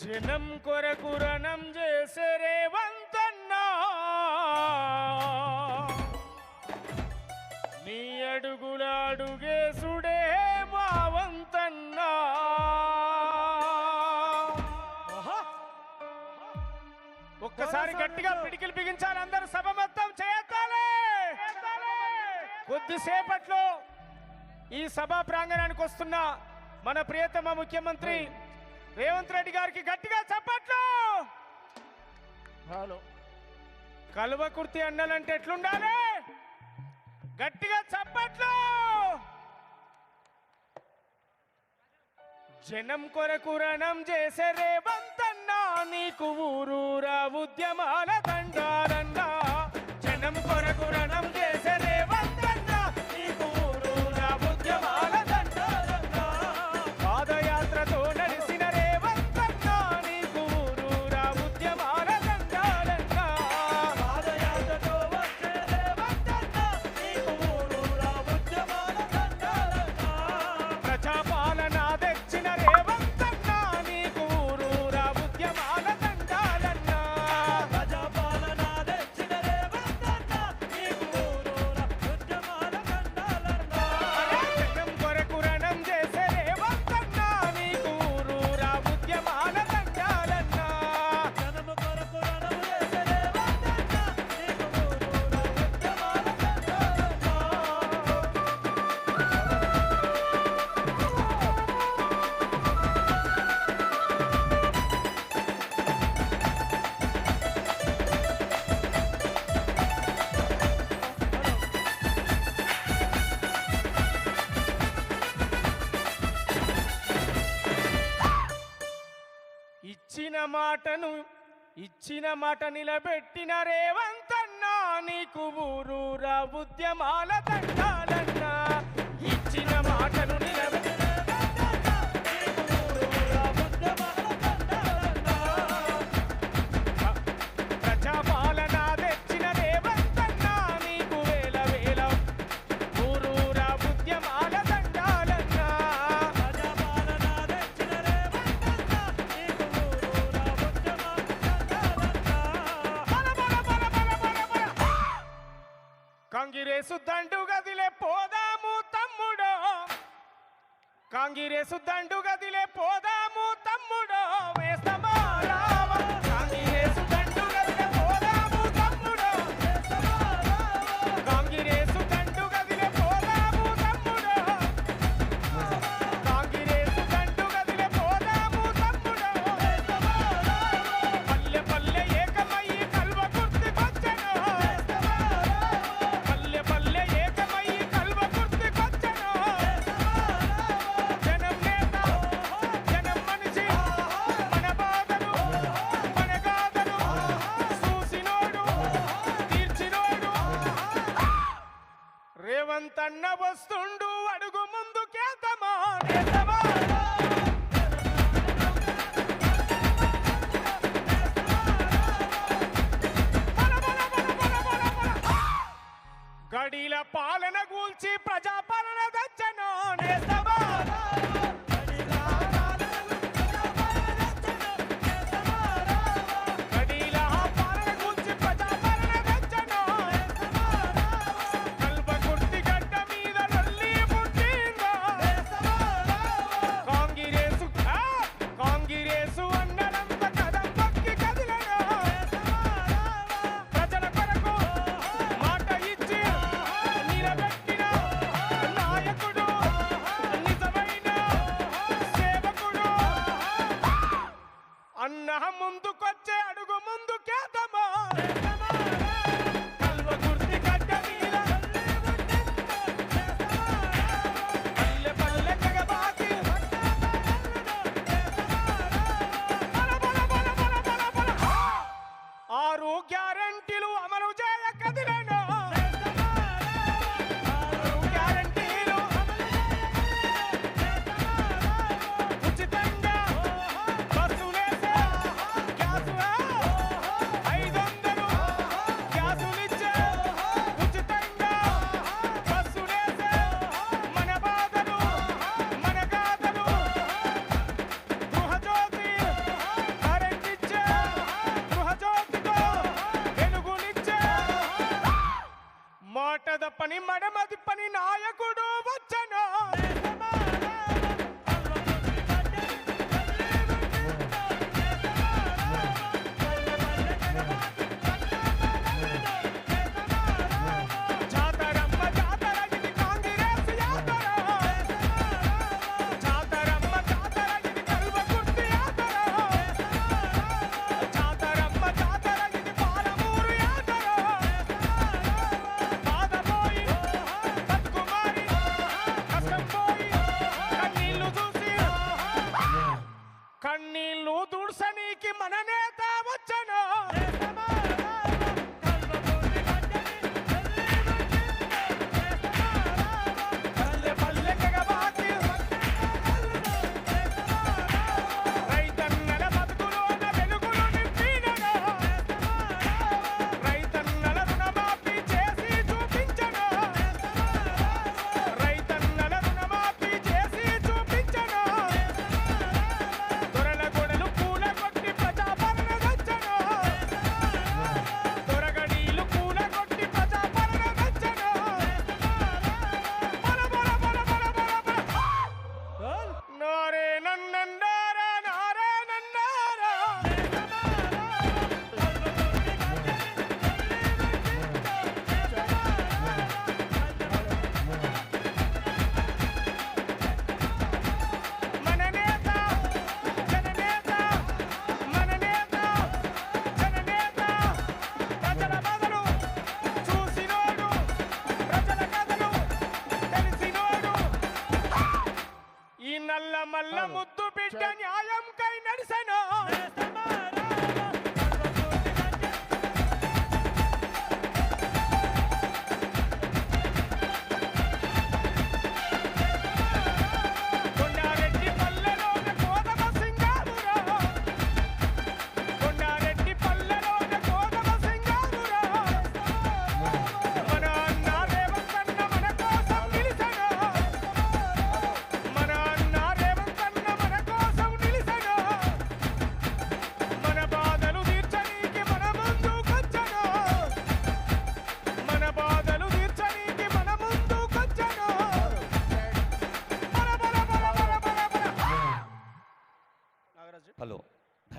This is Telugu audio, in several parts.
జనం కొరకు రణం చేసే రేవంతన్నా నీ అడుగుల అడుగేసుడే మావంతన్నా ఒక్కసారి గట్టిగా పిడికిలు బిగించాలి అందరూ సభ మొత్తం చేయత్తాలే కొద్దిసేపట్లో ఈ సభా ప్రాంగణానికి వస్తున్న మన ప్రియతమ ముఖ్యమంత్రి రేవంత్ రెడ్డి గారికి గట్టిగా చెప్పట్లు! హలో. కలువకుర్తి అన్నలంటే ఎట్లుండాలి? గట్టిగా చప్పట్లు! జనం కొరకు రణం చేసే రేవంతన్నా నీకు ఊరూరా ఉద్యమాల దండాలన్నా. జనం కొరకు రణం మాటను ఇచ్చిన మాట నిలబెట్టిన రేవంతన్నా నీకు ఊరూరా ఉద్యమాల దండాలన్నా దండు గదిలే పోదాము తమ్ముడో. కాంగిరేసు దండు గదిలే పోదా రేవంతన్న వస్తుండు అడుగు ముందుకేతమా నేతమా గడిల పాలన గూల్చి ప్రజాపాలన తెచ్చను నేస్తమా. వరదప్పని మడమదిప్పని నాయకుడు వచ్చ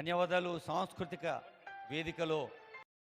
ధన్యవాదాలు. సాంస్కృతిక వేదికలో